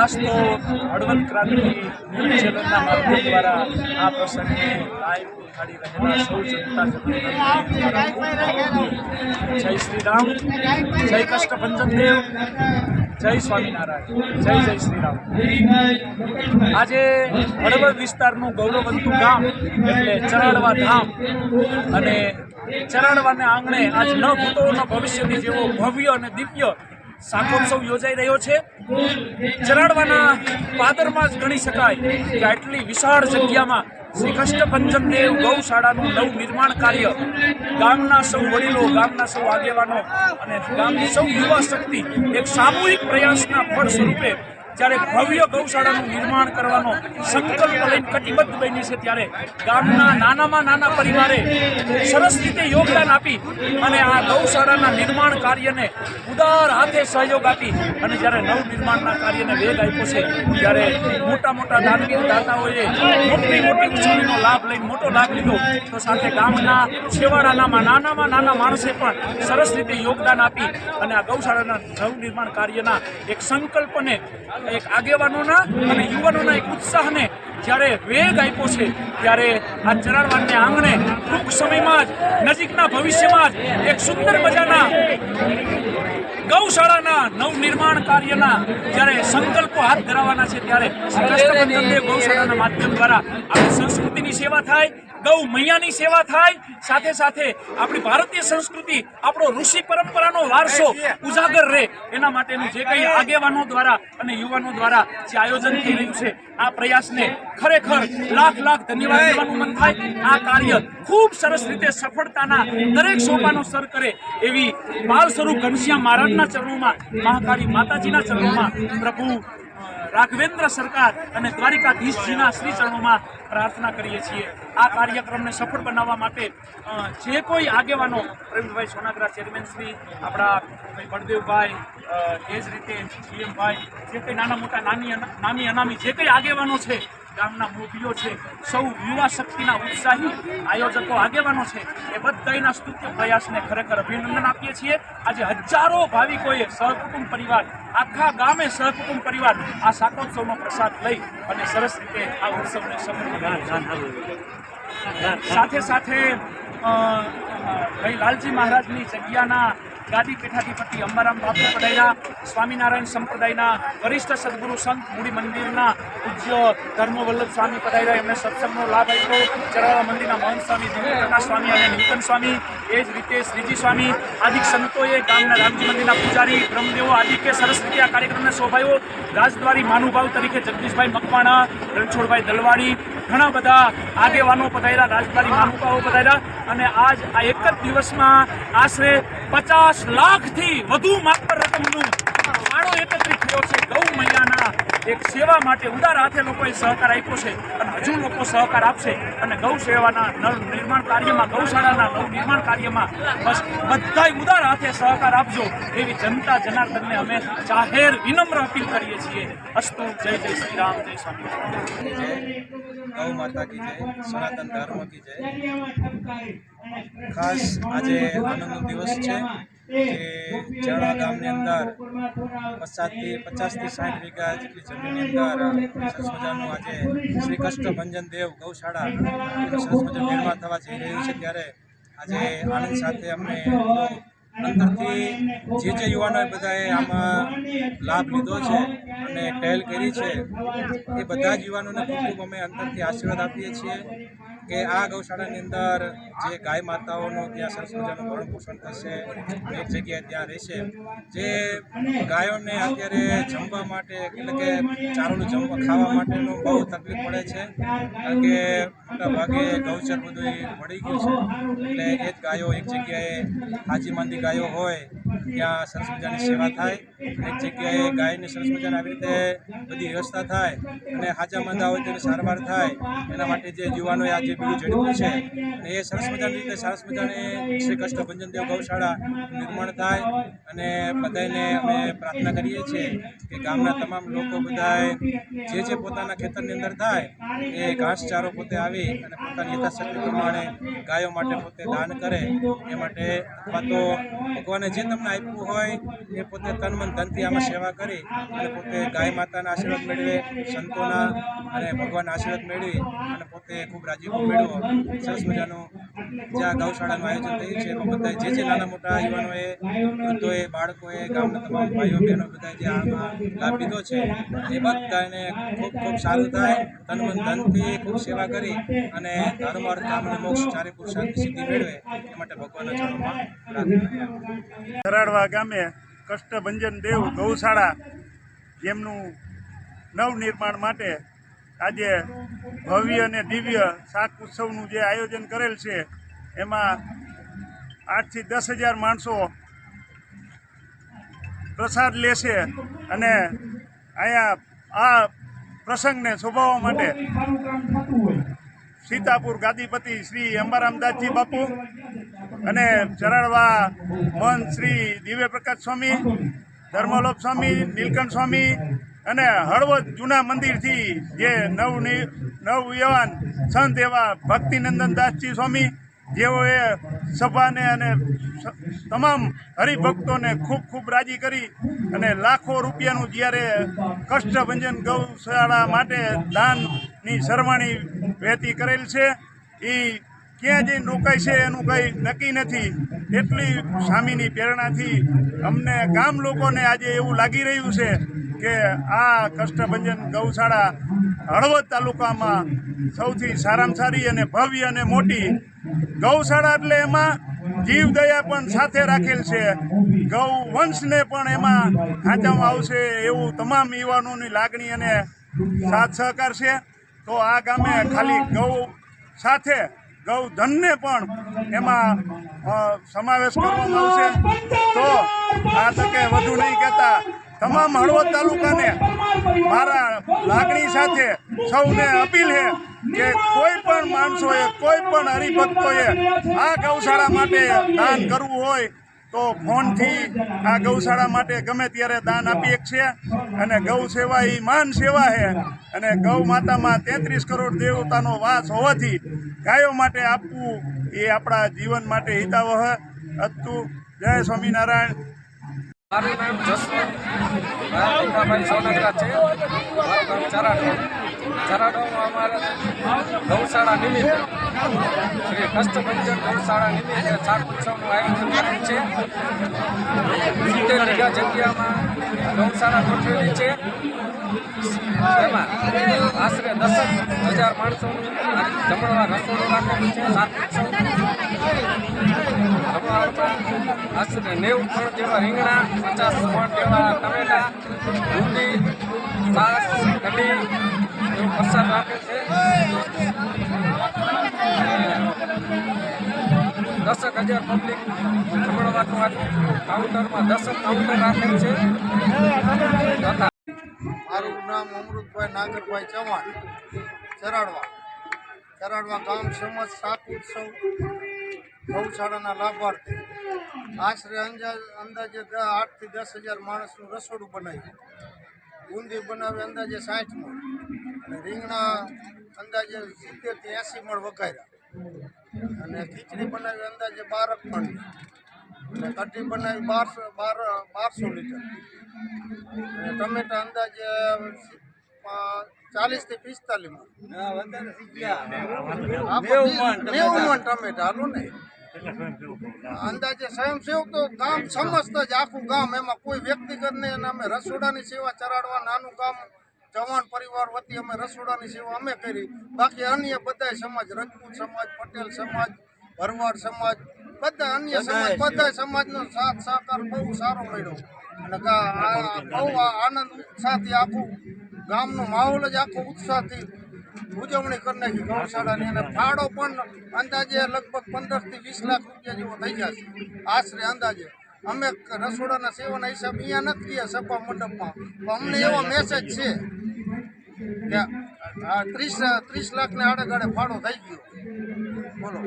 ખાસ તો હળવદ ક્રાંતિ ચેનલના માધ્યમ દ્વારા આ પ્રસંગે લાઈવ દેખાડી રહેલા સૌ જનતા જય શ્રી રામ, જય કષ્ટભંજન દેવ, જય સ્વામિનારાયણ, જય જય શ્રી રામ. આજે હળવદ વિસ્તારનું ગૌરવંતુ ગામ એટલે ચરાડવા ધામ અને ચરાડવાને આંગણે આજ ન ભૂતો ન ભવિષ્યની જેવો ભવ્ય અને દિવ્ય શાકોત્સવ યોજાઈ રહ્યો છે. ચરાડવાના પાદરમાં જ ગણી શકાય કે આટલી વિશાળ જગ્યામાં શ્રી કષ્ટભંજન દેવ ગૌશાળાનું નવ નિર્માણ કાર્ય ગામના સૌ વડીલો, ગામના સૌ આગેવાનો અને ગામની સૌ યુવા શક્તિ એક સામૂહિક પ્રયાસના ફળ સ્વરૂપે જ્યારે ભવ્ય ગૌશાળાનું નિર્માણ કરવાનો સંકલ્પ લઈને કટિબદ્ધ બની છે ત્યારે ગામના નાનામાં નાના પરિવારે સરસ રીતે યોગદાન આપી અને આ ગૌશાળાના નિર્માણ કાર્યને ઉદાર હાથે સહયોગ આપી અને જ્યારે નવ નિર્માણના કાર્યને વેગ આપ્યો છે, ત્યારે મોટા મોટા દાનવીર દાતાઓએ મોટી મોટી ઉછળીનો લાભ લઈને મોટો લાભ લીધો. તો સાથે ગામના છેવાડાનામાં નાનામાં નાના માણસે પણ સરસ રીતે યોગદાન આપી અને આ ગૌશાળાના નવ નિર્માણ કાર્યના એક સંકલ્પને એક આગેવાનોના અને યુવાનોના એક ઉત્સાહને જ્યારે વેગ આપ્યો છે, ત્યારે આ ચરણવાનને આંગણે ટૂંક સમયમાં જ, નજીકના ભવિષ્યમાં જ એક સુંદર મજાના ગૌશાળાના નવનિર્માણ કાર્યના જ્યારે સંકલ્પો હાથ ધરાવવાના છે, ત્યારે કૃષ્ણબંધન ગૌશાળાના માધ્યમ દ્વારા આપણી સંસ્કૃતિની સેવા થાય ગૌ મૈયાની સેવા થાય સાથે સાથે આપણી ભારતીય સંસ્કૃતિ આપણો ઋષિ પરંપરાનો વારસો ઉજાગર રહે. એના માટેનું જે કંઈ આગેવાનો દ્વારા અને યુવાનો દ્વારા જે આયોજન થઈ રહ્યું છે આ પ્રયાસને ખરેખર લાખ લાખ ધન્યવાદ દેવાનું મન થાય. આ કાર્ય ખૂબ સરસ રીતે સફળતાના દરેક સોપાનો સર કરે એવી બાલ સ્વરૂપ ઘનશ્યામ મહારાજના ચરણોમાં મહાકાળી માતાજીના ચરણોમાં પ્રભુ રાઘવેન્દ્ર સરકાર અને દ્વારિકાધીશજીના શ્રી ચરણોમાં પ્રાર્થના કરીએ છીએ. આ કાર્યક્રમને સફળ બનાવવા માટે જે કોઈ આગેવાનો, પ્રવીણભાઈ સોનાગરા, ચેરમેન શ્રી, આપણા ભાઈ બળદેવભાઈ એ જ રીતે જીએમભાઈ જે કંઈ નાના મોટા, નાની નામી અનામી જે કંઈ આગેવાનો છે ગામના મોભીઓ છે, સૌ યુવા શક્તિના ઉત્સાહી આયોજકો આગેવાનો છે, એ બધાના સ્તુત્ય પ્રયાસને ખરેખર અભિનંદન આપીએ છીએ. આજે હજારો ભાવિકોએ સહકુટુંબ પરિવાર, આખા ગામે સહકુટુંબ પરિવાર આ શાકોત્સવનો પ્રસાદ લઈ અને સરસ રીતે આ ઉત્સવને બનાવ્યો સાથે સાથે ભાઈ લાલજી મહારાજની જગ્યાના ગાદી પીઠાધિપતિ અંબારામ બાપુ પધાર્યા સ્વામિનારાયણ સંપ્રદાયના, વરિષ્ઠ સદગુરુ સંત મૂડી મંદિરના પૂજ્ય ધર્મવલ્લભ સ્વામી પધાર્યા એમને સત્સંગનો લાભ આપ્યો. ચરાળા મંદિરના મહંત સ્વામી દિવ્યપ્રકાશ સ્વામી અને નૂતન સ્વામી, એ જ રીતે શ્રીજી સ્વામી, આદિક સંતોએ ગામના રામજી મંદિરના પૂજારી બ્રહ્મદેવો આદિકે સરસ રીતે આ કાર્યક્રમને શોભાયો. રાજદ્વારી માનુભાવ તરીકે જગદીશભાઈ મકવાણા, રણછોડભાઈ દલવાડી ઘણા બધા આગેવાનો પધાર્યા, રાજદ્વારી માનુભાવો પધાર્યા. અને આજ આ એક જ દિવસમાં આશરે પચાસ લાખથી વધુ માત્ર રકમનું ફાળો એકત્રિત થયો છે. ગૌ મૈયાના એક સેવા માટે ઉદાર હાથે લોકોએ સહકાર આપ્યો છે અને હજુ લોકો સહકાર આપશે. અને ગૌ સેવાના નળ નિર્માણ કાર્યમાં ગૌશાળાના નવ નિર્માણ કાર્યમાં બસ બધાય ઉદાર હાથે સહકાર આપજો એવી જનતા જનાર્દનને અમે જાહેર વિનમ્ર અપીલ કરીએ છીએ. અસ્તુ, જય જય શ્રી રામ, જય સ્વામી. ગૌ માતા કી જય, સનાતન ધર્મ કી જય. ખાસ આજે આનંદનો દિવસ છે કે જળા ગામની અંદર પચાસથી પચાસથી સાઠ વીઘા જેટલી જમીનની અંદર સરસ્મજાનું આજે શ્રી કૃષ્ણ ભંજન દેવ ગૌશાળા સરસ મજાનું નિર્માણ થવા જઈ રહ્યું છે. ત્યારે આજે આનંદ સાથે અમને અંદરથી જે જે યુવાનોએ બધાએ આમાં લાભ લીધો છે અને પહેલ કરી છે, એ બધા જ યુવાનોને ખૂબ ખૂબ અમે અંદરથી આશીર્વાદ આપીએ છીએ. કે આ ગૌશાળાની અંદર જે ગાય માતાઓનું ત્યાં સરસ મજાનું ભરણ પોષણ થશે, એક જગ્યાએ ત્યાં રહેશે, જે ગાયોને અત્યારે જમવા માટે, એટલે કે ચારોનું જમવા ખાવા માટેનું બહુ તકલીફ પડે છે. કારણ કે મોટા ભાગે ગૌચર બધું મળી ગયું છે. એટલે એ જ ગાયો એક જગ્યાએ હાજી માંદી ગાયો હોય ત્યાં સરસ મજાની સેવા થાય એક જગ્યાએ ગાયની સરસ મજાની આવી રીતે બધી વ્યવસ્થા થાય અને હાજા માંદા હોય તેની સારવાર થાય, એના માટે જે યુવાનોએ આજે બીજું જડ્યું છે, અને એ સરસ મજાની રીતે સરસ મજાની શ્રી કૃષ્ણ ભંજનદેવ ગૌશાળા નિર્માણ થાય અને બધાને અમે પ્રાર્થના કરીએ છીએ કે ગામના તમામ લોકો બધાએ જે જે પોતાના ખેતરની અંદર થાય, એ ઘાસચારો પોતે આવી અને પોતાની યથાશક્તિ પ્રમાણે ગાયો માટે પોતે દાન કરે, એ માટે અથવા તો ભગવાને જે તમને આપ્યું હોય, એ પોતે તન મન ધનથી આમાં સેવા કરી અને પોતે ગાય માતાના આશીર્વાદ મેળવે, સંતોના અને ભગવાનના આશીર્વાદ મેળવી અને પોતે ખૂબ રાજીપો મેળવો. સરસ મજાનું જ્યાં ગૌશાળાનું આયોજન થયું છે, એમાં બધા જે જે નાના મોટા યુવાનોએ, વૃદ્ધોએ, બાળકોએ, ગામના તમામ ભાઈઓ બહેનો બધા જે આમાં લાભ લીધો છે, એ બધાને ખૂબ ખૂબ સારું થાય, તન મન ધનથી ખૂબ સેવા કરી અને ધર્મ કામ અને મોક્ષ ચારે પુરુષાર્થ સિદ્ધિ મેળવે, એ માટે ભગવાનના ચરણમાં પ્રાર્થના ધરાડવા ગામે કષ્ટભંજન દેવ ગૌશાળા જેમનું નવનિર્માણ માટે આજે ભવ્ય અને દિવ્ય શાક ઉત્સવનું જે આયોજન કરેલ છે, એમાં આઠથી દસ હજાર માણસો પ્રસાદ લેશે અને અહીંયા આ પ્રસંગને શોભાવવા માટે સીતાપુર ગાદીપતિ શ્રી અંબારામદાસજી બાપુ અને ચરાડવા મન શ્રી દિવ્ય પ્રકાશ સ્વામી, ધર્મલોપ સ્વામી, નીલકંઠ સ્વામી અને હળવદ જૂના મંદિરથી જે નવ નવ યુવાન સંત એવા ભક્તિનંદન દાસજી સ્વામી, જેઓએ સભાને અને તમામ હરિભક્તોને ખૂબ ખૂબ રાજી કરી અને લાખો રૂપિયાનું જ્યારે કષ્ટભંજન ગૌશાળા માટે દાનની સરવાણી વહેતી કરેલ છે એ ક્યાં જઈને રોકાય છે એનું કંઈ નક્કી નથી. એટલી સ્વામીની પ્રેરણાથી અમને ગામ લોકોને આજે એવું લાગી રહ્યું છે કે આ કષ્ટભંજન ગૌશાળા હળવદ તાલુકામાં સૌથી સારામાં સારી અને ભવ્ય અને મોટી ગૌશાળા એટલે એમાં જીવદયા પણ સાથે રાખેલ છે. ગૌ વંશને પણ એમાં ખાંચવામાં આવશે એવું તમામ યુવાનોની લાગણી અને સાથ સહકાર છે. તો આ ગામે ખાલી ગૌ સાથે ગૌધનને પણ એમાં સમાવેશ કરવામાં આવશે. તો આ તકે વધુ નહીં કહેતા તમામ હળવદ તાલુકાને મારા લાગણી સાથે સૌને અપીલ છે કે કોઈ પણ માણસોએ, કોઈ પણ હરિભક્તોએ આ ગૌશાળા માટે દાન કરવું હોય તો ફોનથી આ ગૌશાળા માટે ગમે ત્યારે દાન આપી છે અને ગૌ સેવા એ માન સેવા છે. અને ગૌ માતામાં તેત્રીસ કરોડ દેવતાનો વાસ હોવાથી ગાયો માટે આપવું એ આપણા જીવન માટે હિતાવહ હતું જય સ્વામિનારાયણ. ગૌશાળા નિમિત્તે શ્રી કષ્ટભંજન ગૌશાળા નિમિત્તે શાક ઉત્સવનું આયોજન કરેલ છે. સિત્તેર વીઘા જગ્યામાં ગૌશાળા ગોઠવેલી છે. એમાં આશરે દસ હજાર માણસોનું જમણવા રસોડું રાખેલું છે. આશરે નેવું પણ જેવા રીંગણા, પચાસ પણ જેવા ટમેટા ડુંગળી સાસ કઢી, એવું પ્રસાદ રાખે છે. દસક હજાર પબ્લિક જમણવારનું આ કાઉન્ટરમાં દસક કાઉન્ટર રાખેલ છે. મારું નામ અમૃતભાઈ નાગરભાઈ ચૌહાણ, ચરાડવા. ચરાડવા ગામ સમજ સાત ઉત્સવ ગૌશાળાના લાભાર્થી. આશરે અંદાજ આઠથી દસ હજાર માણસનું રસોડું બનાવ્યું. બુંદી બનાવી અંદાજે સાઠ મણ. અને રીંગણા અંદાજે સિત્તેરથી એંસી મણ વઘાર્યા. અને ખીચડી બનાવી અંદાજે બારક પણ અને કઢી બનાવી બારસો બાર બારસો લીટર. અને ટમેટા અંદાજે ચાલીસથી પિસ્તાલીસ નેવું મણ ટમેટા. હાલો ને. અંદાજે સ્વયંસેવક તો ગામ સમસ્ત જ આખું ગામ એમાં કોઈ વ્યક્તિગત નહીં અને અમે રસોડાની સેવા ચરાડવા નાનું ગામ ચૌહાણ પરિવાર વતી અમે રસોડાની સેવા અમે કરી. બાકી અન્ય બધા સમાજ રજપૂત સમાજ પટેલ સમાજ ભરવાડ સમાજ બધા અન્ય સમાજ બધા સમાજનો સાથ સહકાર બહુ સારો મળ્યો. અને આ- બહુ આનંદ ઉત્સાહથી આખું ગામનો માહોલ જ આખો ઉત્સાહથી ઉજવણી કરી નાખી ગૌશાળાની. અને ફાળો પણ અંદાજે લગભગ પંદરથી વીસ લાખ રૂપિયા જેવો થઈ જશે આશરે અંદાજે. અમે રસોડાના સેવાના હિસાબ અહીંયા નથી ગયા સભા મંડપમાં. પણ અમને એવો મેસેજ છે ત્રીસ ત્રીસ લાખને આડે ગાડે ફાળો થઈ ગયો. બોલો.